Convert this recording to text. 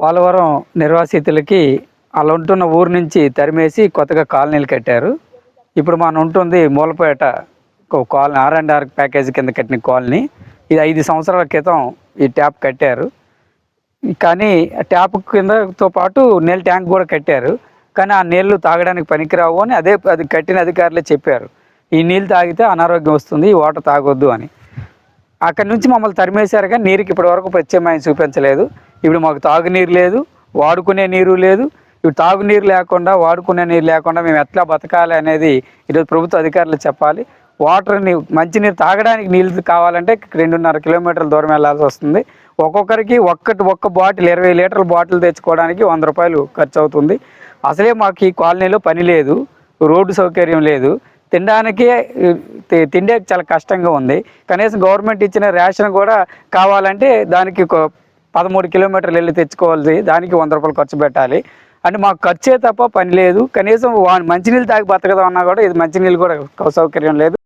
పోలవరం నిర్వాసితులకి అలా ఉంటున్న ఊరు నుంచి తరిమేసి కొత్తగా కాలనీలు కట్టారు. ఇప్పుడు మనం ఉంటుంది మూలపేట ఒక colony R and R package కింద కట్టిన కాలనీ. ఇది ఐదు సంవత్సరాల క్రితం ఈ ట్యాప్ కట్టారు. కానీ ట్యాప్ కిందతో పాటు నీళ్ళ ట్యాంక్ కూడా కట్టారు. కానీ ఆ నీళ్ళు తాగడానికి పనికిరావు అని అదే అది కట్టిన అధికారులే చెప్పారు. ఈ నీళ్ళు తాగితే అనారోగ్యం వస్తుంది ఈ వాటర్ తాగొద్దు అని. అక్కడి నుంచి మమ్మల్ని తరిమేశారు కానీ నీరుకి ఇప్పటి వరకు ప్రత్యామ్నాయం చూపించలేదు. ఇప్పుడు మాకు తాగునీరు లేదు వాడుకునే నీరు లేదు. ఇప్పుడు తాగునీరు లేకుండా వాడుకునే నీరు లేకుండా మేము ఎట్లా బతకాలి అనేది ఈరోజు ప్రభుత్వ అధికారులు చెప్పాలి. వాటర్ని మంచినీరు తాగడానికి నీళ్ళు కావాలంటే రెండున్నర కిలోమీటర్ల దూరం వెళ్ళాల్సి వస్తుంది. ఒక్కొక్కరికి ఒక్కటి ఒక్క బాటిల్ ఇరవై లీటర్ల బాటిల్ తెచ్చుకోవడానికి వంద రూపాయలు ఖర్చు అవుతుంది. అసలే మాకు ఈ కాలనీలో పని లేదు రోడ్డు సౌకర్యం లేదు. తినడానికి తి- తిండే చాలా కష్టంగా ఉంది. కనీసం గవర్నమెంట్ ఇచ్చిన రేషన్ కూడా కావాలంటే దానికి పదమూడు కిలోమీటర్లు వెళ్ళి తెచ్చుకోవాల్సి దానికి వంద రూపాయలు ఖర్చు పెట్టాలి. అంటే మాకు ఖర్చే తప్ప పని లేదు. కనీసం వా- మంచినీళ్ళు తాగి బతకదాం ఉన్నా కూడా ఇది మంచినీళ్ళు కూడా సౌకర్యం లేదు.